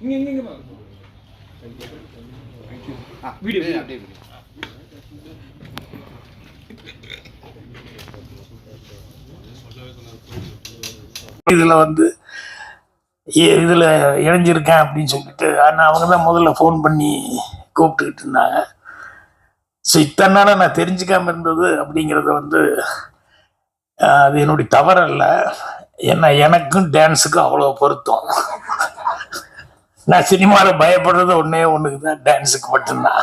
இங்க இங்க இங்க. ஆ, வீடியோ. அப்படியே. இதுல வந்து இதுல இணைஞ்சிருக்கேன் அப்படின்னு சொல்லிட்டு ஆனால் அவங்க தான் முதல்ல ஃபோன் பண்ணி கூப்பிட்டுக்கிட்டு இருந்தாங்க ஸோ இத்தனை நாளா நான் தெரிஞ்சுக்காம இருந்தது அப்படிங்கிறத வந்து அது என்னுடைய தவறல்ல ஏன்னா எனக்கும் டான்ஸுக்கும் அவ்வளோ பொருத்தம் நான் சினிமாவில் பயப்படுறது ஒன்றே ஒன்றுக்கு தான் டான்ஸுக்கு மட்டும்தான்.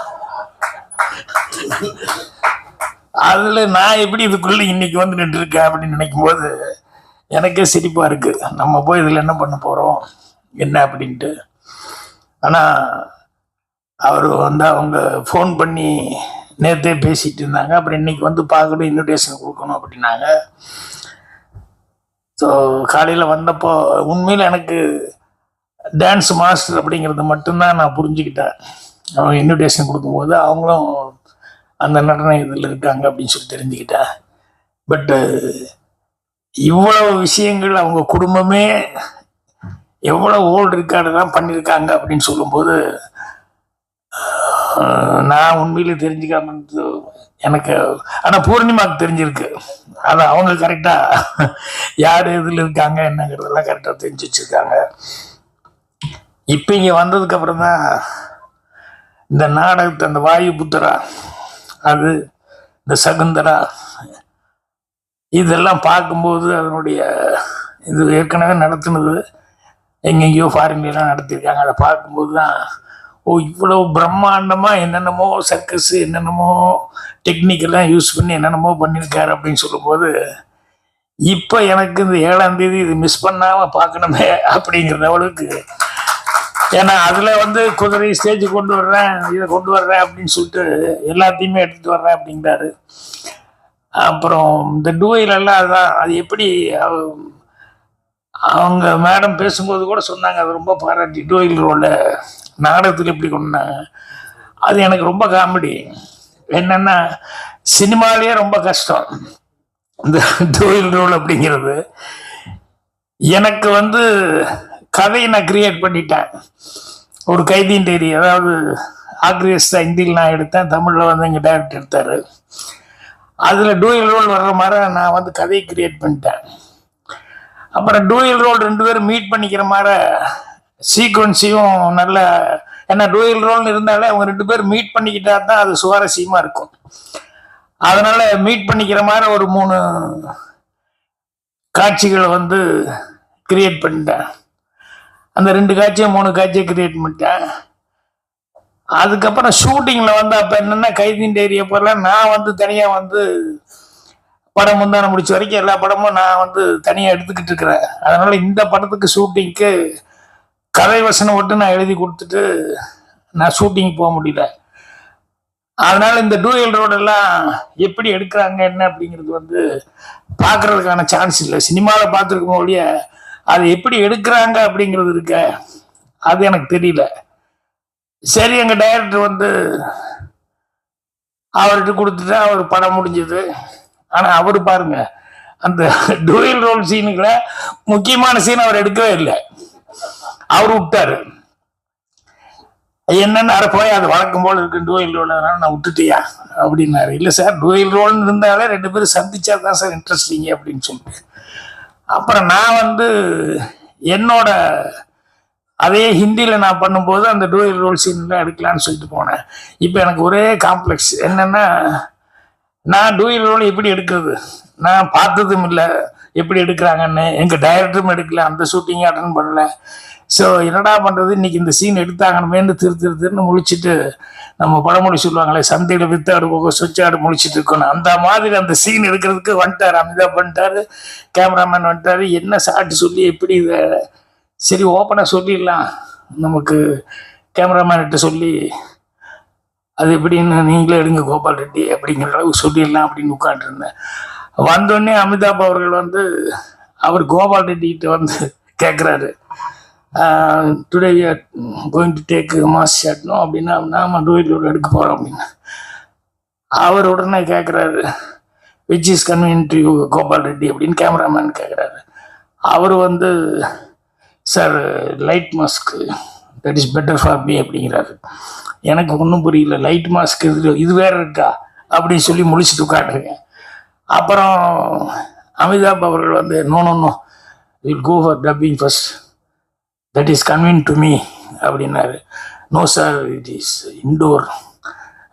அதில் நான் எப்படி இதுக்குள்ளே இன்னைக்கு வந்து நின்று இருக்கேன் அப்படின்னு நினைக்கும் போது எனக்கே சிரிப்பா இருக்கு. நம்ம போய் இதில் என்ன பண்ண போகிறோம் என்ன அப்படின்ட்டு. ஆனால் அவர் வந்து அவங்க ஃபோன் பண்ணி நேற்றே பேசிட்டு இருந்தாங்க. அப்புறம் இன்னைக்கு வந்து பார்க்கணும் இன்விடேஷன் கொடுக்கணும் அப்படின்னாங்க. ஸோ காலையில் வந்தப்போ உண்மையில் எனக்கு டான்ஸ் மாஸ்டர் அப்படிங்கிறது மட்டும்தான் நான் புரிஞ்சுக்கிட்டேன். அவங்க இன்விடேஷன் கொடுக்கும்போது அவங்களும் அந்த நடன இதில் இருக்காங்க அப்படின்னு சொல்லி தெரிஞ்சுக்கிட்டேன். பட்டு இவ்வளவு விஷயங்கள் அவங்க குடும்பமே எவ்வளோ ஓல்டு ரெக்கார்டெல்லாம் பண்ணியிருக்காங்க அப்படின்னு சொல்லும்போது நான் உண்மையிலே தெரிஞ்சுக்காம எனக்கு ஆனால் பூர்ணிமாவுக்கு தெரிஞ்சிருக்கு. அது அவங்க கரெக்டாக யார் இதில் இருக்காங்க என்னங்கிறதெல்லாம் கரெக்டாக தெரிஞ்சு வச்சுருக்காங்க. இப்போ இங்கே வந்ததுக்கு அப்புறம் தான் இந்த நாடகத்தை அந்த வாயு புத்தரா அது இந்த சகுந்தரா இதெல்லாம் பார்க்கும்போது அதனுடைய இது ஏற்கனவே நடத்தினது எங்கெங்கேயோ ஃபாரின்லாம் நடத்தியிருக்காங்க. அதை பார்க்கும்போது தான் ஓ இவ்வளோ பிரம்மாண்டமாக என்னென்னமோ சர்க்கஸ் என்னென்னமோ டெக்னிக்கெல்லாம் யூஸ் பண்ணி என்னென்னமோ பண்ணியிருக்காரு அப்படின்னு சொல்லும்போது இப்போ எனக்கு இந்த ஏழாம் தேதி இது மிஸ் பண்ணாமல் பார்க்கணுமே அப்படிங்கிற அளவுக்கு ஏன்னா அதில் வந்து குதிரை ஸ்டேஜ் கொண்டு வர்றேன் இதை கொண்டு வர்றேன் அப்படின்னு சொல்லிட்டு எல்லாத்தையுமே எடுத்துட்டு வர்றேன் அப்படிங்கிறாரு அப்புறம் இந்த டூயிலெல்லாம் அதுதான் அது எப்படி அவங்க மேடம் பேசும்போது கூட சொன்னாங்க அது ரொம்ப பாராட்டி டூயில் ரோல நாடகத்தில் எப்படி கொண்டாங்க அது எனக்கு ரொம்ப காமெடி என்னென்னா சினிமாலேயே ரொம்ப கஷ்டம். இந்த டூயில் ரோல் அப்படிங்கிறது. எனக்கு வந்து கதையை நான் கிரியேட் பண்ணிட்டேன். ஒரு கைதியின் டைரி அதாவது ஆக்ரியஸ்டா ஹிந்தியில் நான் எடுத்தேன் தமிழில் வந்து எங்கள் டேரக்டர் எடுத்தார். அதில் டூயல் ரோல் வர்ற மாதிரி நான் வந்து கதையை கிரியேட் பண்ணிட்டேன். அப்புறம் டூயல் ரோல் ரெண்டு பேரும் மீட் பண்ணிக்கிற மாதிரி சீக்வன்ஸையும் நல்ல ஏன்னா டூயல் ரோல்னு இருந்தாலே அவங்க ரெண்டு பேரும் மீட் பண்ணிக்கிட்டா தான் அது சுவாரஸ்யமாக இருக்கும். அதனால் மீட் பண்ணிக்கிற மாதிரி ஒரு மூணு காட்சிகளை வந்து கிரியேட் பண்ணிட்டேன். அந்த ரெண்டு காட்சியை மூணு காட்சியை கிரியேட் பண்ணிட்டேன். அதுக்கப்புறம் ஷூட்டிங்கில் வந்து அப்போ என்னென்னா கைதின் டைரி அப்போல்லாம் நான் வந்து தனியாக வந்து படம் முந்தான முடிச்ச வரைக்கும் எல்லா படமும் நான் வந்து தனியாக எடுத்துக்கிட்டு இருக்கிறேன். அதனால் இந்த படத்துக்கு ஷூட்டிங்க்கு கதை வசனம் மட்டும் நான் எழுதி கொடுத்துட்டு நான் ஷூட்டிங் போக முடியல. அதனால் இந்த டூயல் ரோடெல்லாம் எப்படி எடுக்கிறாங்க என்ன அப்படிங்கிறது வந்து பார்க்குறதுக்கான சான்ஸ் இல்லை. சினிமாவில் பார்த்துருக்கோம் ஒழிய அது எப்படி எடுக்கிறாங்க அப்படிங்கிறது இருக்க. அது எனக்கு தெரியல. சரி எங்கள் டைரக்டர் வந்து அவர்கிட்ட கொடுத்துட்டு அவர் படம் முடிஞ்சது. ஆனால் அவர் பாருங்க அந்த டூயல் ரோல் சீனுக்குள்ள முக்கியமான சீன் அவர் எடுக்கவே இல்லை. அவர் விட்டாரு. என்னன்னு அரை போய் அது வழக்கம் போல் இருக்கு டூயல் ரோல் அதனால நான் விட்டுட்டியா? அப்படின்னாரு. இல்லை சார் டூயல் ரோல்னு இருந்தாலே ரெண்டு பேரும் சந்திச்சா தான் சார் இன்ட்ரெஸ்டிங்க அப்படின்னு சொல்லிட்டு. அப்புறம் நான் வந்து என்னோட அதே ஹிந்தியில் நான் பண்ணும்போது அந்த டூயல் ரோல் சீன்லாம் எடுக்கலான்னு சொல்லிட்டு போனேன். இப்போ எனக்கு ஒரே காம்ப்ளெக்ஸ் என்னென்னா நான் டூயல் ரோல் எப்படி எடுக்கிறது? நான் பார்த்ததும் இல்லை. எப்படி எடுக்கிறாங்கன்னு எங்கள் டைரக்டரும் எடுக்கல அந்த ஷூட்டிங்கும் அட்டன் பண்ணல. ஸோ என்னடா பண்ணுறது இன்னைக்கு இந்த சீன் எடுத்தாங்கணுமேன்னு திரு திரு திருன்னு முழிச்சிட்டு நம்ம பழமொழி சொல்லுவாங்களே சந்தையில் வித்தாடு போக சுவிட்சாடு முழிச்சிட்டு இருக்கணும் அந்த மாதிரி அந்த சீன் எடுக்கிறதுக்கு வந்துட்டார் அமிதாப் பண்ணிட்டாரு கேமராமேன் வந்துட்டாரு. என்ன சாட்டு சொல்லி எப்படி இதை சரி ஓப்பனாக சொல்லிடலாம். நமக்கு கேமராமேன்கிட்ட சொல்லி அது எப்படின்னு நீங்களே எடுங்க கோபால் ரெட்டி அப்படிங்கிற அளவுக்கு சொல்லிடலாம் அப்படின்னு உட்காந்துருந்தேன் வந்தோடனே அமிதாப் அவர்கள் வந்து அவர் கோபால் ரெட்டிகிட்ட வந்து கேட்குறாரு today we are going to take mass ஷாட்னோ அப்படின்னா நாம டூயில் எடுக்க போகிறோம் அப்படின்னு. அவர் உடனே கேட்குறாரு which is convenient Gopal Reddy? அப்படின்னு கேமராமேன் கேட்குறாரு அவர் வந்து sir light mask that is better for me அப்படிங்கிறாரு. எனக்கு ஒன்றும் புரியல லைட் மாஸ்க் இது இது வேற இருக்கா? அப்படின்னு சொல்லி முடிச்சுட்டு உட்காந்துருக்கேன் அப்புறம் அமிதாப் அவர்கள் வந்து no no no will go for dubbing first that is convenient to me அப்படின்னாரு. No sir it is indoor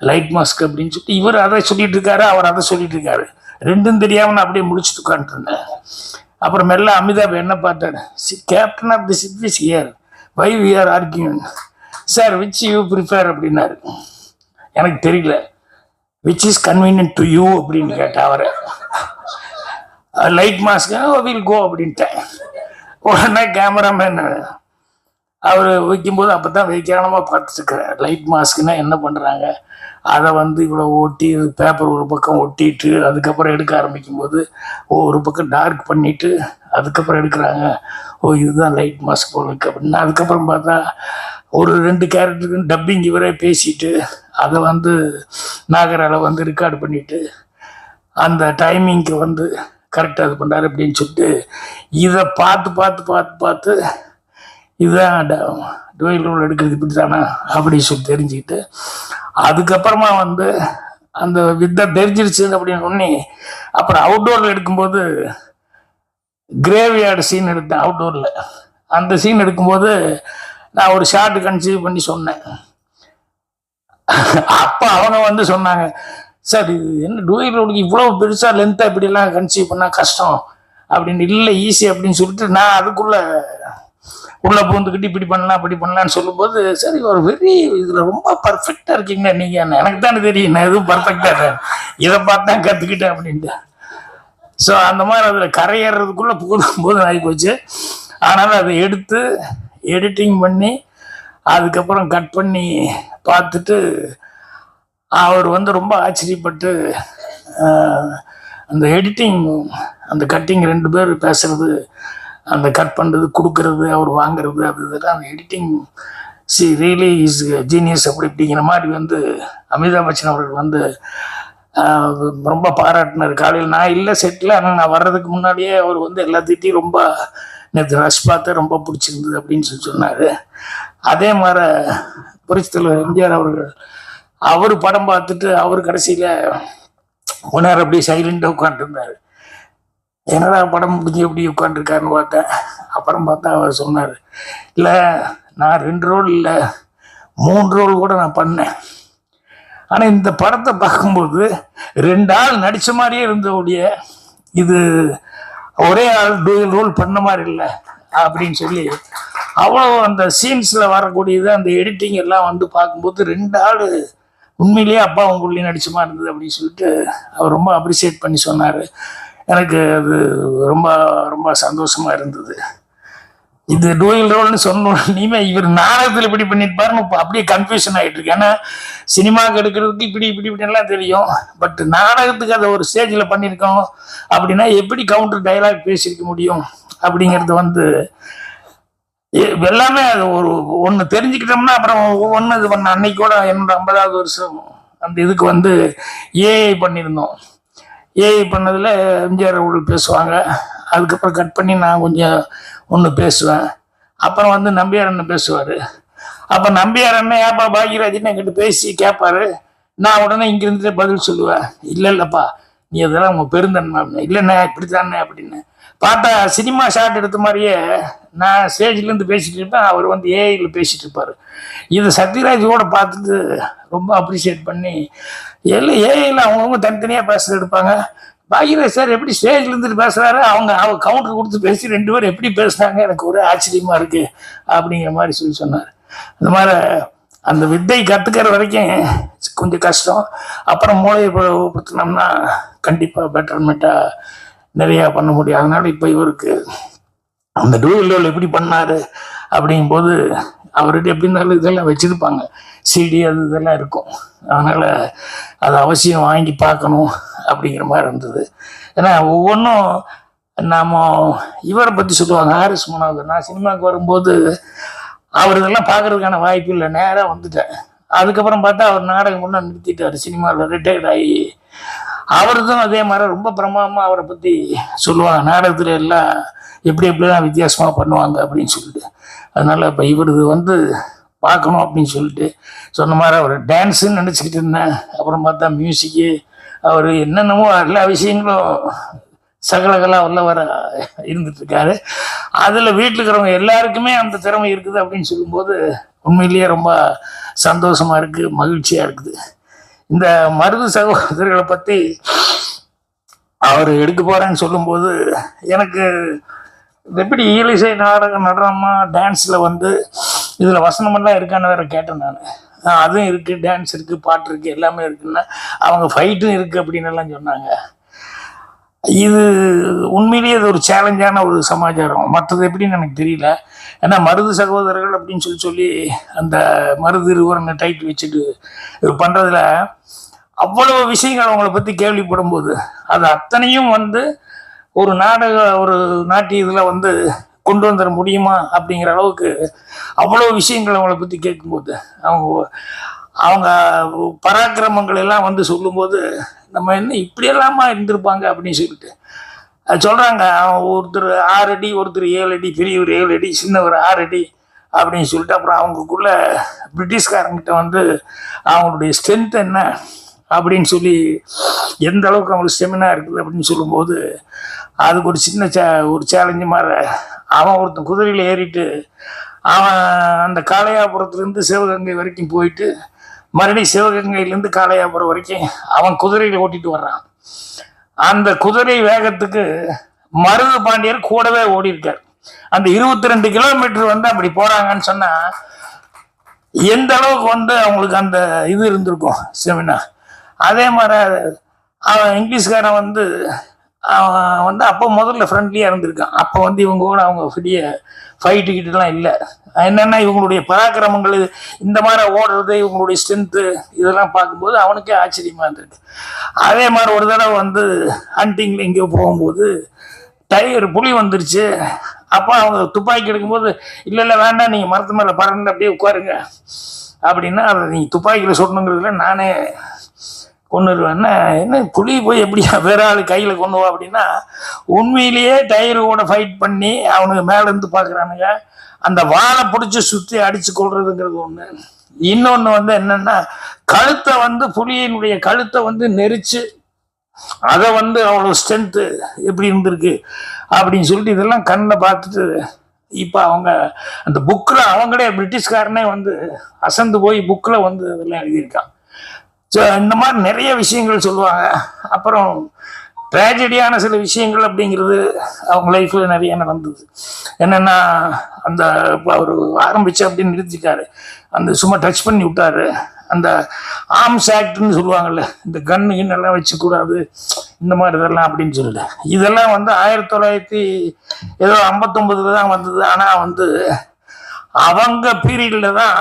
light mask அப்படின்னு சொல்லிட்டு இவர் அதை சொல்லிட்டு இருக்காரு அவர் அதை சொல்லிட்டு இருக்காரு ரெண்டும் தெரியாம நான் அப்படியே முடிச்சுட்டு உட்காந்துருந்தேன் அப்புறம் மெல்ல அமிதாப் என்ன பார்த்தாரு? See captain of the ship is here why we are arguing sir which you prefer அப்படின்னாரு. எனக்கு தெரியல. Which is convenient to you அப்படின்னு கேட்டேன் அவர். Light uh, mask will go uh, அப்படின்ட்டேன் உடனே கேமராமேன் அவர் வைக்கும்போது அப்போ தான் வைக்கானமாக பார்த்துருக்குறேன் லைட் மாஸ்க்குன்னா என்ன பண்ணுறாங்க அதை வந்து இவ்வளோ ஒட்டி பேப்பர் ஒரு பக்கம் ஒட்டிட்டு அதுக்கப்புறம் எடுக்க ஆரம்பிக்கும்போது ஓ ஒரு பக்கம் டார்க் பண்ணிட்டு அதுக்கப்புறம் எடுக்கிறாங்க. ஓ இதுதான் லைட் மாஸ்க் போல இருக்கு அப்படின்னு. அதுக்கப்புறம் பார்த்தா ஒரு ரெண்டு கேரக்டருக்கு டப்பிங் இவரே பேசிட்டு அதை வந்து நாகரால வந்து ரெக்கார்டு பண்ணிட்டு அந்த டைமிங்க்கு வந்து கரெக்டாக இது பண்ணார் அப்படின்னு சொல்லிட்டு இதை பார்த்து பார்த்து பார்த்து பார்த்து இதுதான் டுவெல் ரோல் எடுக்கிறது இப்படி தானா அப்படின்னு சொல்லி தெரிஞ்சுக்கிட்டு அதுக்கப்புறமா வந்து அந்த வித்தை தெரிஞ்சிருச்சு அப்படின்னு ஒன்னே அப்புறம் அவுட்டோரில் எடுக்கும்போது கிரேவியார்டு சீன் எடுத்தேன் அவுட்டோரில் அந்த சீன் எடுக்கும்போது நான் ஒரு ஷார்ட் கன்சீவ் பண்ணி சொன்னேன். அப்போ அவங்க வந்து சொன்னாங்க சார் இது என்ன டூயல் ரோடுக்கு இவ்வளோ பெருசாக லென்த்தாக இப்படிலாம் கன்சீவ் பண்ணால் கஷ்டம். அப்படின்னு இல்லை ஈஸி அப்படின்னு சொல்லிட்டு நான் அதுக்குள்ள உள்ள பூந்துக்கிட்டு இப்படி பண்ணலாம் அப்படி பண்ணலாம்னு சொல்லும்போது சரி ஒரு வெரி இதில் ரொம்ப பர்ஃபெக்டாக இருக்கீங்க நீங்கள் எனக்கு தானே தெரியும் நான் எதுவும் பர்ஃபெக்டாக இதை பார்த்து தான் கற்றுக்கிட்டேன் அப்படின்ட்டு. ஸோ அந்த மாதிரி அதில் கரையேறதுக்குள்ளே போதும் போதும் ஆகி போச்சு ஆனாலும் அதை எடுத்து எடிட்டிங் பண்ணி அதுக்கப்புறம் கட் பண்ணி பார்த்துட்டு அவர் வந்து ரொம்ப ஆச்சரியப்பட்டு அந்த எடிட்டிங் அந்த கட்டிங் ரெண்டு பேர் பேசுறது அந்த கட் பண்ணுறது கொடுக்கறது அவர் வாங்குறது அது இதெல்லாம் அந்த editing see really is genius அப்படி இப்படிங்கிற மாதிரி வந்து அமிதாப் பச்சன் அவர்கள் வந்து ரொம்ப பாராட்டினார். காலையில் நான் இல்லை செட்டில் ஆனால் நான் வர்றதுக்கு முன்னாடியே அவர் வந்து எல்லாத்திட்டையும் ரொம்ப நேற்று ரஷ் பார்த்து ரொம்ப பிடிச்சிருந்தது அப்படின்னு சொல்லி சொன்னார். அதே மாதிரி புரட்சித்தலைவர் எம்ஜிஆர் அவர்கள் அவர் படம் பார்த்துட்டு அவர் கடைசியில் உணர் அப்படியே சைலண்டாக உட்காந்துருந்தார் என்னடா படம் முடிஞ்சு எப்படி உட்காந்துருக்காருன்னு பார்த்தேன். அப்புறம் பார்த்தா அவர் சொன்னார் இல்லை நான் ரெண்டு ரோல் இல்லை மூணு ரோல் கூட நான் பண்ணேன். ஆனால் இந்த படத்தை பார்க்கும்போது ரெண்டு ஆள் நடித்த மாதிரியே இருந்தவுடைய இது ஒரே ஆள் டூயல் ரோல் பண்ண மாதிரி இல்லை அப்படின்னு சொல்லி அவ்வளோ அந்த சீன்ஸில் வரக்கூடியது அந்த எடிட்டிங் எல்லாம் வந்து பார்க்கும்போது ரெண்டு ஆள் உண்மையிலேயே அப்பா உங்களுடைய நடிச்ச இருந்தது அப்படின்னு சொல்லிட்டு அவர் ரொம்ப அப்ரிசியேட் பண்ணி சொன்னார். எனக்கு அது ரொம்ப ரொம்ப சந்தோஷமா இருந்தது. இது டூயல் ரோல்னு சொன்னோன்னே இவர் நாடகத்தில் இப்படி பண்ணியிருப்பாருன்னு இப்போ அப்படியே கன்ஃபியூஷன் ஆகிட்டு இருக்கு. ஏன்னா சினிமாவுக்கு எடுக்கிறதுக்கு இப்படி இப்படி இப்படிலாம் தெரியும். பட் நாடகத்துக்கு அதை ஒரு ஸ்டேஜில் பண்ணியிருக்கோம் அப்படின்னா எப்படி கவுண்டர் டைலாக் பேசியிருக்க முடியும் அப்படிங்கிறது வந்து எல்லாமே அது ஒரு ஒன்று தெரிஞ்சுக்கிட்டோம்னா அப்புறம் ஒன்று இது பண்ண அன்னைக்கு கூட என்னோட ஐம்பதாவது வருஷம் அந்த இதுக்கு வந்து ஏஐ பண்ணியிருந்தோம். ஏஐ பண்ணதில் எம்ஜிஆர் அவர்கள் பேசுவாங்க. அதுக்கப்புறம் கட் பண்ணி நான் கொஞ்சம் ஒன்று பேசுவேன். அப்புறம் வந்து நம்பியார் அண்ணன் பேசுவார். அப்போ நம்பியார் அண்ணன் ஏப்பா பாக்யராஜன் என்கிட்ட பேசி கேட்பாரு நான் உடனே இங்கிருந்துட்டு பதில் சொல்லுவேன். இல்லை இல்லைப்பா நீ அதெல்லாம் உங்கள் பெருந்தன்மை அப்படின்னு. இல்லைண்ணே இப்படித்தானே அப்படின்னு. பார்த்தா சினிமா ஷாட் எடுத்த மாதிரியே நான் ஸ்டேஜ்லேருந்து பேசிட்டு இருப்பேன். அவர் வந்து ஏஐயில் பேசிட்டு இருப்பார். இது சத்யராஜோட பார்த்துட்டு ரொம்ப அப்ரிஷியேட் பண்ணி எல்லாம் ஏஐயில் அவங்கவுங்க தனித்தனியாக பேசுறது எடுப்பாங்க. பாக்யராஜ் சார் எப்படி ஸ்டேஜ்ல இருந்துட்டு பேசுறாரு? அவங்க அவங்க கவுண்டர் கொடுத்து பேசி ரெண்டு பேரும் எப்படி பேசுனாங்க? எனக்கு ஒரே ஆச்சரியமா இருக்கு அப்படிங்கிற மாதிரி சொல்லி சொன்னார். அந்த மாதிரி அந்த வித்தை கத்துக்கிற வரைக்கும் கொஞ்சம் கஷ்டம். அப்புறம் மூளையை படுத்தினோம்னா கண்டிப்பாக பெட்டர்மெண்ட்டாக நிறையா பண்ண முடியும். அதனால இப்போ இவருக்கு அந்த டூவில் எப்படி பண்ணாரு அப்படிங்கும்போது அவர்கிட்ட எப்படி இருந்தாலும் இதெல்லாம் வச்சுருப்பாங்க. சிடி அது இதெல்லாம் இருக்கும். அதனால் அது அவசியம் வாங்கி பார்க்கணும் அப்படிங்கிற மாதிரி இருந்தது. ஏன்னா ஒவ்வொன்றும் நாம் இவரை பற்றி சொல்லுவாங்க. ஹாரிஸ் மனோகர். நான் சினிமாவுக்கு வரும்போது அவர் இதெல்லாம் பார்க்குறதுக்கான வாய்ப்பு இல்லை. நேராக வந்துட்டேன். அதுக்கப்புறம் பார்த்தா அவர் நாடகம் கொண்டு நிறுத்திட்டார். சினிமாவில் ரிட்டையர்ட் ஆகி அவர்தும் அதே மாதிரி ரொம்ப பிரமாதமாக அவரை பற்றி சொல்லுவாங்க. நாடகத்தில் எல்லாம் எப்படி எப்படிலாம் வித்தியாசமாக பண்ணுவாங்க அப்படின்னு சொல்லிட்டு. அதனால் இப்போ இவரது வந்து பார்க்கணும் அப்படின்னு சொல்லிட்டு சொன்ன மாதிரி அவர் டான்ஸுன்னு நினச்சிக்கிட்டு இருந்தேன். அப்புறம் பார்த்தா மியூசிக்கு அவர் என்னென்னமோ எல்லா விஷயங்களும் சகலகலா உள்ளவர இருந்துட்டு இருக்காரு. அதில் வீட்டில் இருக்கிறவங்க எல்லாருக்குமே அந்த திறமை இருக்குது அப்படின்னு சொல்லும்போது உண்மையிலேயே ரொம்ப சந்தோஷமாக இருக்குது மகிழ்ச்சியாக இருக்குது. இந்த மருது சகோதரர்களை பற்றி அவர் எடுக்க போறேன்னு சொல்லும்போது எனக்கு எப்படி ஈலிசை நாடகம் நடனமா டான்ஸில் வந்து இதில் வசனமெல்லாம் இருக்கான்னு வேற கேட்டேன் நான். அதுவும் இருக்குது டான்ஸ் இருக்குது பாட்டு இருக்குது எல்லாமே இருக்குன்னா அவங்க ஃபைட்டும் இருக்குது அப்படின்னு எல்லாம் சொன்னாங்க. இது உண்மையிலேயே இது ஒரு சேலஞ்சான ஒரு சமாச்சாரம். மற்றது எப்படின்னு எனக்கு தெரியல. ஏன்னா மருது சகோதரர்கள் அப்படின்னு சொல்லி சொல்லி அந்த மருது இருவரங்க டைட்டில் வச்சுட்டு இது பண்ணுறதுல அவ்வளவு விஷயங்கள் அவங்கள பற்றி கேள்விப்படும்போது அது அத்தனையும் வந்து ஒரு நாடக ஒரு நாட்டிய இதில் வந்து கொண்டு வந்துட முடியுமா அப்படிங்கிற அளவுக்கு அவ்வளோ விஷயங்கள் அவங்கள பற்றி கேட்கும்போது அவங்க அவங்க பராக்கிரமங்கள் எல்லாம் வந்து சொல்லும்போது நம்ம என்ன இப்படியெல்லாமா இருந்திருப்பாங்க? அப்படின்னு சொல்லிட்டு. அது சொல்கிறாங்க அவன் ஒருத்தர் ஆறு அடி ஒருத்தர் ஏழு அடி பெரியவர் ஏழு அடி சின்னவர் ஆறு அடி அப்படின்னு சொல்லிட்டு அப்புறம் அவங்களுக்குள்ள பிரிட்டிஷ்காரங்கிட்ட வந்து அவங்களுடைய ஸ்ட்ரென்த் என்ன? அப்படின்னு சொல்லி எந்த அளவுக்கு அவங்களுக்கு ஸ்டெமினா இருக்குது? அப்படின்னு சொல்லும்போது அதுக்கு ஒரு சின்ன சே ஒரு சேலஞ்சு மாதிரி அவன் ஒருத்தன் குதிரையில் ஏறிட்டு அவன் அந்த காளையாபுரத்துலேருந்து சிவகங்கை வரைக்கும் போயிட்டு மறுபடியும் சிவகங்கையிலேருந்து காளையாபுரம் வரைக்கும் அவன் குதிரையில் ஓட்டிட்டு வர்றான். அந்த குதிரை வேகத்துக்கு மருது பாண்டியர் கூடவே ஓடி இருக்கார் அந்த இருபத்தி ரெண்டு கிலோமீட்டர் வந்து அப்படி போறாங்கன்னு சொன்னா எந்த அளவுக்கு வந்து அவங்களுக்கு அந்த இது இருந்திருக்கும் செமினா அதே மாதிரி அவன் இங்கிலீஷ்காரன் வந்து அவன் வந்து அப்போ முதல்ல ஃப்ரெண்ட்லியாக இருந்திருக்கான். அப்போ வந்து இவங்க கூட அவங்க பெரிய ஃபைட்டு கிட்டலாம் இல்லை. என்னென்னா இவங்களுடைய பராக்கிரமங்கள் இது- இந்த மாதிரி ஓடுறது இவங்களுடைய ஸ்ட்ரென்த்து இதெல்லாம் பார்க்கும்போது அவனுக்கே ஆச்சரியமாக இருந்திருக்கு. அதே மாதிரி ஒரு தடவை வந்து ஹண்டிங்கில் எங்கேயோ போகும்போது டைகர் புலி வந்துருச்சு. அப்போ அவங்க துப்பாக்கி எடுக்கும்போது இல்லை இல்லை வேண்டாம் நீங்கள் மரத்து மேலே பறந்து அப்படியே உட்காருங்க. அப்படின்னா அதை நீங்கள் துப்பாக்கியில் சொல்லணுங்கிறதுல நானே கொண்டு என்ன என்ன புலி போய் எப்படி வேற ஆள் கையில் கொண்டு வா அப்படின்னா உண்மையிலேயே டயரோட ஃபைட் பண்ணி அவனுக்கு மேலேருந்து பார்க்குறானுங்க அந்த வாழை பிடிச்சி சுற்றி அடித்து கொள்றதுங்கிறது ஒன்று இன்னொன்று வந்து என்னென்னா கழுத்தை வந்து புலியினுடைய கழுத்தை வந்து நெரிச்சு அதை வந்து அவ்வளோ ஸ்ட்ரென்த்து எப்படி இருந்திருக்கு அப்படின்னு சொல்லிட்டு இதெல்லாம் கண்ணில் பார்த்துட்டு இப்போ அவங்க அந்த புக்கில் அவங்களே பிரிட்டிஷ்காரனே வந்து அசந்து போய் புக்கில் வந்து இதெல்லாம் எழுதியிருக்கான். ஸோ இந்த மாதிரி நிறைய விஷயங்கள் சொல்லுவாங்க. அப்புறம் ட்ராஜடியான சில விஷயங்கள் அப்படிங்கிறது அவங்க லைஃப்பில் நிறைய நடந்தது. என்னென்னா அந்த இப்போ அவர் ஆரம்பிச்சு அப்படின்னு நிறுத்திட்டாரு. அந்த சும்மா டச் பண்ணி விட்டாரு. அந்த ஆர்ம்ஸ் ஆக்ட்னு சொல்லுவாங்கல்ல இந்த கன்னு கின்னெல்லாம் வச்சுக்கூடாது இந்த மாதிரி இதெல்லாம் அப்படின்னு சொல்லிட்டு. இதெல்லாம் வந்து ஆயிரத்தி தொள்ளாயிரத்தி ஏதோ ஐம்பத்தொம்பதுல தான் வந்தது. ஆனால் வந்து அவங்க பீரியடில் தான்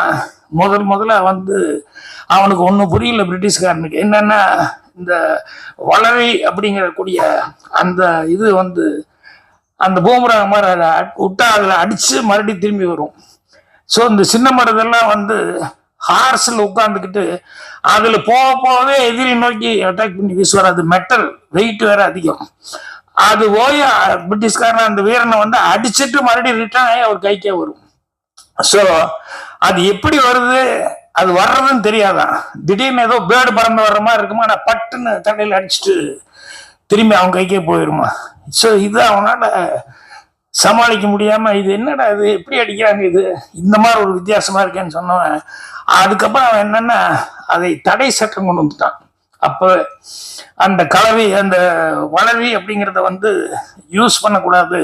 முதல் முதல்ல வந்து அவனுக்கு ஒன்றும் புரியல பிரிட்டிஷ்காரனுக்கு. என்னென்னா இந்த வளரை அப்படிங்கிறக்கூடிய அந்த இது வந்து அந்த பூமராக மாதிரி அதை விட்டா அதில் அடித்து மறுபடியும் திரும்பி வரும். ஸோ இந்த சின்ன மரதெல்லாம் வந்து ஹார்ஸில் உட்காந்துக்கிட்டு அதில் போக போகவே எதிரி நோக்கி அட்டாக் பண்ணி வீசுவார் அது மெட்டல் வெயிட் வேற அதிகம். அது போய் பிரிட்டிஷ்காரன் அந்த வீரனை வந்து அடிச்சிட்டு மறுபடியும் ரிட்டர்ன் ஆகி அவர் கைக்கே வரும். ஸோ அது எப்படி வருது? அது வர்றதுன்னு தெரியாதான் திடீர்னு ஏதோ பேர்டு பறந்து வர்ற மாதிரி இருக்குமா? ஆனால் பட்டுன்னு தண்டையில் அடிச்சுட்டு திரும்பி அவன் கைக்கே போயிருமா? ஸோ இது அவனால் சமாளிக்க முடியாம இது என்னடா இது? எப்படி அடிக்கிறாங்க இது? இந்த மாதிரி ஒரு வித்தியாசமா இருக்கேன்னு சொன்னவன். அதுக்கப்புறம் அவன் என்னன்னா அதை தடை சட்டம் கொண்டு வந்துட்டான். அப்போ அந்த கலவி அந்த வளவி அப்படிங்கிறத வந்து யூஸ் பண்ணக்கூடாது.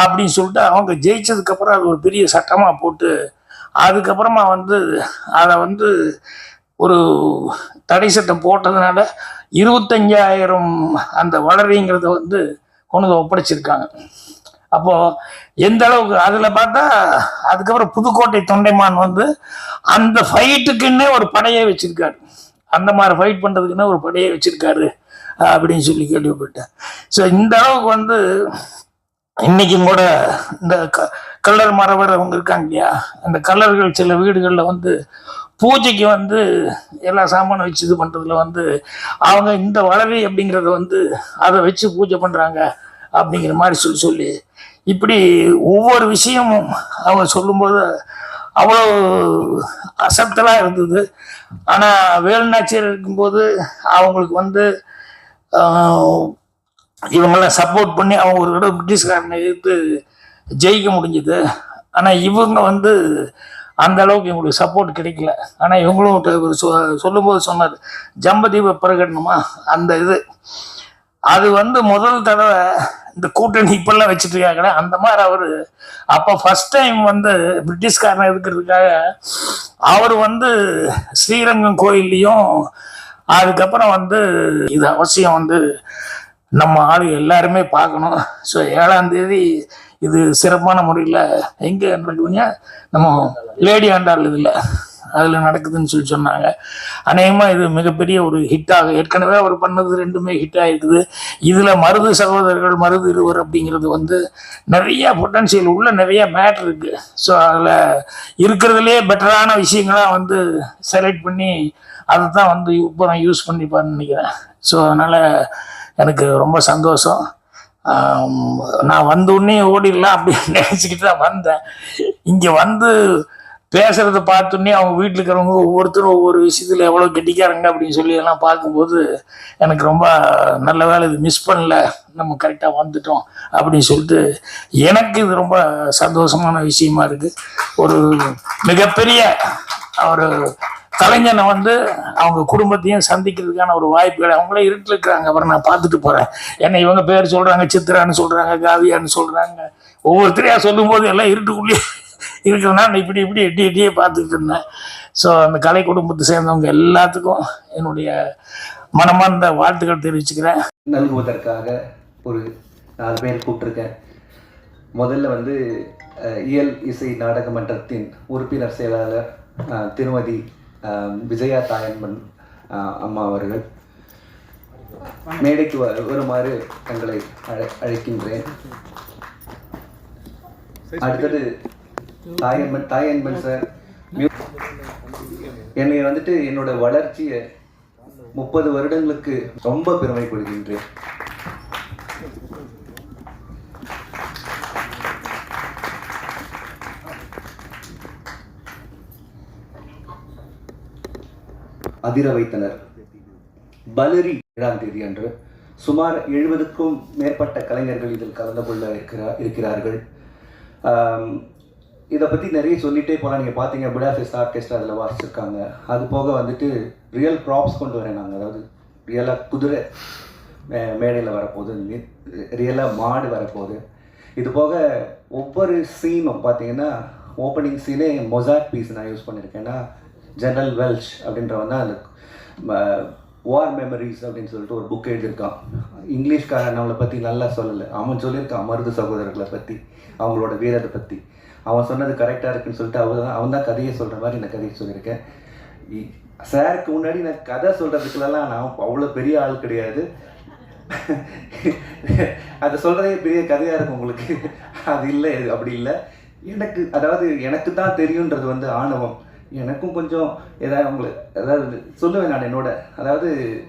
அப்படின்னு சொல்லிட்டு அவங்க ஜெயிச்சதுக்கப்புறம் அது ஒரு பெரிய சட்டமாக போட்டு அதுக்கப்புறமா வந்து அதை வந்து ஒரு தடை சட்டம் போட்டதுனால இருபத்தஞ்சாயிரம் அந்த வளரிங்கிறத வந்து கொண்டு ஒப்படைச்சிருக்காங்க. அப்போது எந்த அளவுக்கு அதில் பார்த்தா அதுக்கப்புறம் புதுக்கோட்டை தொண்டைமான் வந்து அந்த ஃபைட்டுக்குன்னே ஒரு படையை வச்சுருக்காரு. அந்த மாதிரி ஃபைட் பண்ணுறதுக்குன்னே ஒரு படையே வச்சுருக்காரு அப்படின்னு சொல்லி கேள்விப்பட்டேன். ஸோ இந்த அளவுக்கு வந்து இன்னைக்கும் கூட இந்த க கல்லர் மரவர் அவங்க இருக்காங்க இல்லையா? அந்த கல்லர்கள் சில வீடுகளில் வந்து பூஜைக்கு வந்து எல்லா சாமானும் வச்சு இது பண்ணுறதுல வந்து அவங்க இந்த வளவி அப்படிங்கிறத வந்து அதை வச்சு பூஜை பண்ணுறாங்க அப்படிங்கிற மாதிரி சொல்லி சொல்லி இப்படி ஒவ்வொரு விஷயமும் அவங்க சொல்லும்போது அவ்வளோ அசத்தலாக இருந்தது. ஆனால் வேலுநாச்சியர் இருக்கும்போது அவங்களுக்கு வந்து இவங்கெல்லாம் சப்போர்ட் பண்ணி அவங்க ஒரு தடவை பிரிட்டிஷ்காரனை எதிர்த்து ஜெயிக்க முடிஞ்சுது. ஆனால் இவங்க வந்து அந்த அளவுக்கு இவங்களுக்கு சப்போர்ட் கிடைக்கல. ஆனால் இவங்களும் சொ- சொல்லும்போது சொன்னார் ஜம்பதீப பிரகடனமா? அந்த இது. அது வந்து முதல் தடவை இந்த கூட்டணி இப்பெல்லாம் வச்சுட்டு இருக்காங்களே அந்த மாதிரி அவர் அப்போ ஃபர்ஸ்ட் டைம் வந்து பிரிட்டிஷ்காரனை எதுக்கிறதுக்காக அவர் வந்து ஸ்ரீரங்கம் கோயில்லையும் அதுக்கப்புறம் வந்து இது அவசியம் வந்து நம்ம ஆள் எல்லாருமே பார்க்கணும். ஸோ ஏழாம் தேதி இது சிறப்பான முறையில் எங்கே நடக்குதுங்க? நம்ம லேடி ஆண்டாள் இதில். அதில் நடக்குதுன்னு சொல்லி சொன்னாங்க. அநேகமாக இது மிகப்பெரிய ஒரு ஹிட்டாக ஏற்கனவே அவர் பண்ணது ரெண்டுமே ஹிட் ஆகிருக்குது இதில் மருது சகோதரர்கள் மருது இருவர் அப்படிங்கிறது வந்து நிறைய பொட்டன்சியல் உள்ள நிறைய மேட்ரு இருக்குது ஸோ அதில் இருக்கிறதுலே பெட்டரான விஷயங்களாக வந்து செலக்ட் பண்ணி அதை தான் வந்து இப்போ நான் யூஸ் பண்ணிப்பான்னு நினைக்கிறேன். ஸோ அதனால் எனக்கு ரொம்ப சந்தோஷம். நான் வந்த உடனே ஓடிடலாம் அப்படின்னு நினச்சிக்கிட்டு தான் வந்தேன். இங்கே வந்து பேசுறத பார்த்தோன்னே அவங்க வீட்டில் இருக்கிறவங்க ஒவ்வொருத்தரும் ஒவ்வொரு விஷயத்தில் எவ்வளோ கெட்டிக்காரங்க அப்படின்னு சொல்லி எல்லாம் பார்க்கும்போது எனக்கு ரொம்ப நல்ல வேலை இது மிஸ் பண்ணல. நம்ம கரெக்டாக வந்துட்டோம் அப்படின்னு சொல்லிட்டு எனக்கு இது ரொம்ப சந்தோஷமான விஷயமா இருக்கு. ஒரு மிகப்பெரிய ஒரு கலைஞனை வந்து அவங்க குடும்பத்தையும் சந்திக்கிறதுக்கான ஒரு வாய்ப்புகள் அவங்களே இருட்டில் இருக்கிறாங்க அப்புறம் நான் பார்த்துட்டு போகிறேன் என்னை இவங்க பேர் சொல்கிறாங்க சித்ரான்னு சொல்கிறாங்க காவியான்னு சொல்கிறாங்க ஒவ்வொருத்தரையா சொல்லும்போது எல்லாம் இருட்டுக்குள்ளேயே இருக்கிறனா. நான் இப்படி இப்படி எட்டி எட்டியே பார்த்துட்டு இருந்தேன். ஸோ அந்த கலை குடும்பத்தை சேர்ந்தவங்க எல்லாத்துக்கும் என்னுடைய மனமார்ந்த வாழ்த்துக்கள் தெரிவிச்சுக்கிறேன். நல்குவதற்காக ஒரு நாலு பேர் கூப்பிட்டுருக்கேன். முதல்ல வந்து இயல் இசை நாடக மன்றத்தின் உறுப்பினர் செயலாளர் திருமதி விஜயா தாயன்பன் அம்மா அவர்கள். மேடைக்கு வ- வருமாறு தங்களை அழை அழைக்கின்றேன். அடுத்தது தாயன்பன் தாயன்பன் சார். என்னை வந்துட்டு என்னோட வளர்ச்சியை முப்பது வருடங்களுக்கு ரொம்ப பெருமைப்படுகின்றேன். அதிர வைத்தனர். பலரி ஏழாம் தேதி அன்று சுமார் எழுபதுக்கும் மேற்பட்ட கலைஞர்கள் இதில் கலந்து கொள்ள இருக்கிறார் இருக்கிறார்கள். இதை பற்றி நிறைய சொல்லிகிட்டே போகலாம் நீங்கள் பார்த்தீங்க புடாஃபிஸ் ஆர்கெஸ்ட்ரா அதில் வாசிச்சிருக்காங்க. அது போக வந்துட்டு ரியல் ப்ராப்ஸ் கொண்டு வரேன் நாங்கள் அதாவது ரியலாக குதிரை மே மேடையில் வரப்போகுது ரியலாக மாடு வரப்போகுது. இது போக ஒவ்வொரு சீனும் பார்த்தீங்கன்னா ஓப்பனிங் சீனே மொசாட் பீஸ் நான் யூஸ் பண்ணியிருக்கேன்னா ஜெனரல் வெல்ஷ் அப்படின்றவன் தான் அந்த வார் மெமரிஸ் அப்படின்னு சொல்லிட்டு ஒரு புக் எழுதியிருக்கான். இங்கிலீஷ்காரன் நம்மளை பற்றி நல்லா சொல்லலை. அவன் சொல்லியிருக்கான் மருது சகோதரர்களை பற்றி அவங்களோட வீரத்தை பற்றி அவன் சொன்னது கரெக்டாக இருக்குன்னு சொல்லிட்டு அவன் தான் அவன் தான் கதையை சொல்கிற மாதிரி இந்த கதையை சொல்லியிருக்கேன். சாருக்கு முன்னாடி நான் கதை சொல்கிறதுக்குலாம் நான் அவ்வளோ பெரிய ஆள் கிடையாது. அதை சொல்கிறதே பெரிய கதையாக இருக்கும் உங்களுக்கு. அது இல்லை அப்படி இல்லை. எனக்கு அதாவது எனக்கு தான் தெரியுன்றது வந்து ஆணவம். எனக்கும் கொஞ்சம் ஏதாவது உங்களுக்கு அதாவது சொல்லுவேன் நான் என்னோட அதாவது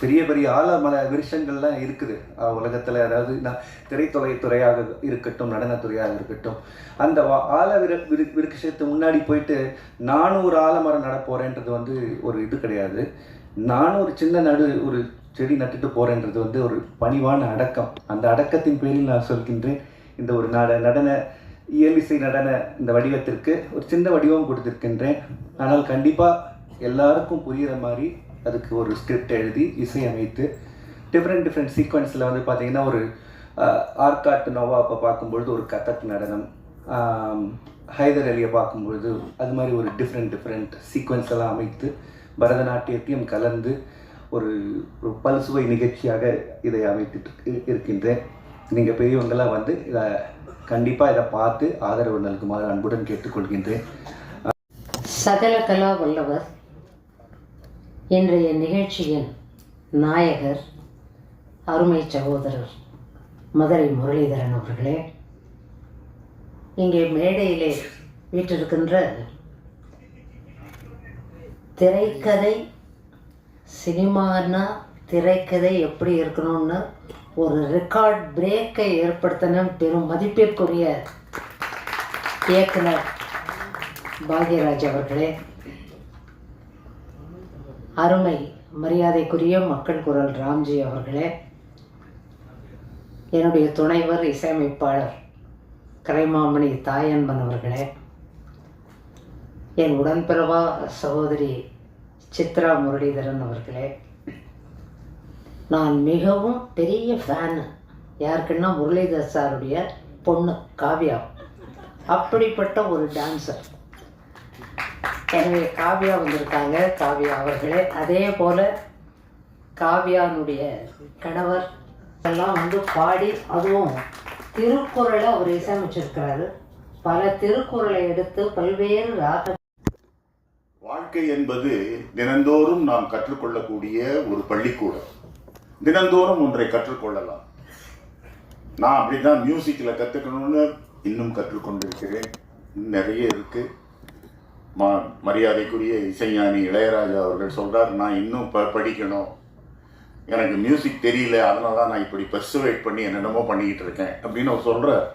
பெரிய பெரிய ஆலமல விருஷங்கள்லாம் இருக்குது. உலகத்தில் அதாவது நான் திரைத்துறை துறையாக இருக்கட்டும் நடனத்துறையாக இருக்கட்டும். அந்த வா- ஆல விரு விரு- முன்னாடி போயிட்டு நானும் ஒரு ஆலமரம் நடப்போகிறேன்றது வந்து ஒரு இது கிடையாது. நானும் ஒரு சின்ன நடு ஒரு செடி நட்டுட்டு போகிறேன்றது வந்து ஒரு பணிவான அடக்கம். அந்த அடக்கத்தின் பேரில் நான் சொல்கின்றேன் இந்த ஒரு நட நடன இயலிசை நடன இந்த வடிவத்திற்கு ஒரு சின்ன வடிவம் கொடுத்துருக்கின்றேன். ஆனால் கண்டிப்பாக எல்லாருக்கும் புரிகிற மாதிரி அதுக்கு ஒரு ஸ்கிரிப்ட் எழுதி இசையமைத்து டிஃப்ரெண்ட் டிஃப்ரெண்ட் சீக்வன்ஸில் வந்து பார்த்தீங்கன்னா ஒரு ஆஹ், ஆர்காட் நோவா அப்போ பார்க்கும்பொழுது ஒரு கதக் நடனம் ஹைதர் அலியை பார்க்கும்பொழுது அது மாதிரி ஒரு டிஃப்ரெண்ட் டிஃப்ரெண்ட் சீக்வன்ஸ் எல்லாம் அமைத்து பரதநாட்டியத்தையும் கலந்து ஒரு ஒரு பல்சுவை நிகழ்ச்சியாக இதை அமைத்துட்டு இருக்கின்றேன். நீங்கள் பெரியவங்களாம் வந்து இதை கண்டிப்பாக இதை பார்த்து ஆதரவு நல்குமாறு அன்புடன் கேட்டுக்கொள்கின்றேன். சகல கலா வல்லவர் இன்றைய நிகழ்ச்சியின் நாயகர் அருமை சகோதரர் மதுரை முரளிதரன் அவர்களே இங்கே மேடையிலே வீற்றிருக்கின்ற திரைக்கதை சினிமானா திரைக்கதை எப்படி இருக்கணும்னு ஒரு ரெக்கார்ட் பிரேக்கை ஏற்படுத்தின பெரும் மதிப்பிற்குரிய இயக்குனர் பாக்யராஜ் அவர்களே அருமை மரியாதைக்குரிய மக்கள் குரல் ராம்ஜி அவர்களே என்னுடைய துணைவர் இசையமைப்பாளர் கரைமாமணி தாயன்பன் அவர்களே என் உடன்பிறவா சகோதரி சித்ரா முரளிதரன் அவர்களே நான் மிகவும் பெரிய ஃபேனு யாருக்குன்னா முரளிதர் சாருடைய பொண்ணு காவ்யா. அப்படிப்பட்ட ஒரு டான்சர் எனவே காவ்யா வந்திருக்காங்க. காவ்யா அவர்களே அதே போல் காவ்யானுடைய கணவர் எல்லாம் வந்து பாடி அதுவும் திருக்குறளை அவர் இசையமைச்சிருக்கிறாரு. பல திருக்குறளை எடுத்து பல்வேறு ராக வாழ்க்கை என்பது தினந்தோறும் நாம் கற்றுக்கொள்ளக்கூடிய ஒரு பள்ளிக்கூடம். தினந்தோறும் ஒன்றை கற்றுக்கொள்ளலாம். நான் அப்படிதான் மியூசிக்கில் கற்றுக்கணும்னு இன்னும் கற்றுக்கொண்டிருக்கிறேன். இன்னும் நிறைய இருக்கு. மா மரியாதைக்குரிய இசைஞானி இளையராஜா அவர்கள் சொல்றார் நான் இன்னும் ப படிக்கணும். எனக்கு மியூசிக் தெரியல அதனால தான் நான் இப்படி பர்சுவேட் பண்ணி என்னென்னமோ பண்ணிக்கிட்டு இருக்கேன். அப்படின்னு அவர் சொல்கிறார்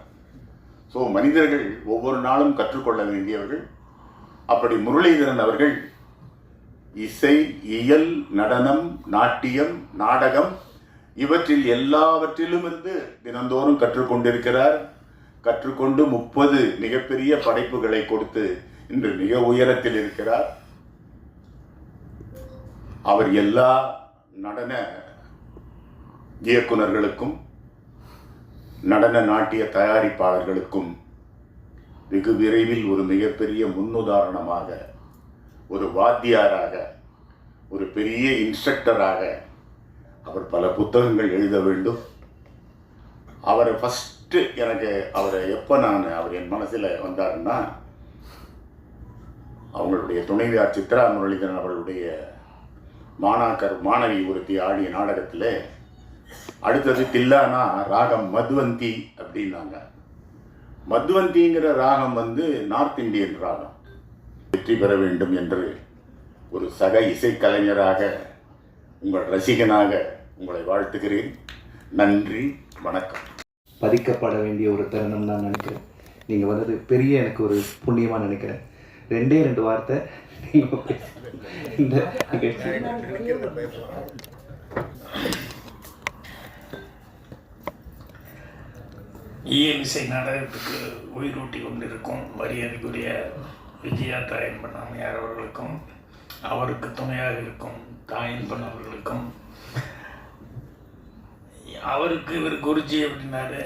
ஸோ மனிதர்கள் ஒவ்வொரு நாளும் கற்றுக்கொள்ள வேண்டியவர்கள். அப்படி முரளிதரன் அவர்கள் இசை இயல் நடனம் நாட்டியம் நாடகம் இவற்றில் எல்லாவற்றிலும் இருந்து தினந்தோறும் கற்றுக்கொண்டிருக்கிறார். கற்றுக்கொண்டு முப்பது மிகப்பெரிய படைப்புகளை கொடுத்து இன்று மிக உயரத்தில் இருக்கிறார். அவர் எல்லா நடன இயக்குனர்களுக்கும் நடன நாட்டிய தயாரிப்பாளர்களுக்கும் வெகு விரைவில் ஒரு மிகப்பெரிய முன்னுதாரணமாக ஒரு வாத்தியாராக ஒரு பெரிய இன்ஸ்ட்ரக்டராக அவர் பல புத்தகங்கள் எழுத வேண்டும். அவரை ஃபஸ்ட்டு எனக்கு அவரை எப்போ நான் அவர் என் மனசில் வந்தாருன்னா அவங்களுடைய துணைவியார் சித்ரா முரளிதரன் அவர்களுடைய மாணாக்கர் மாணவி ஒருத்தி ஆடிய நாடகத்தில் அடுத்தது தில்லானா ராகம் மதுவந்தி அப்படின்னாங்க. மதுவந்திங்கிற ராகம் வந்து நார்த் இந்தியன் ராகம். வெற்றி பெற வேண்டும் என்று ஒரு சக இசைக்கலைஞராக உங்கள் ரசிகனாக உங்களை வாழ்த்துகிறேன். நன்றி வணக்கம். பதிக்கப்பட வேண்டிய ஒரு தருணம் நான் நினைக்கிறேன். நீங்கள் வந்தது பெரிய எனக்கு ஒரு புண்ணியமாக நினைக்கிறேன். ரெண்டே ரெண்டு வார்த்தை. இந்த இயலிசை நாடகத்துக்கு உயிரூட்டி கொண்டிருக்கும் மரியாதைக்குரிய விஜயா தாயன்பன் அம்மையார் அவர்களுக்கும் அவருக்கு துணையாக இருக்கும் தாயன்பன் பண்ணவர்களுக்கும் அவருக்கு இவர் குருஜி அப்படின்னாரு.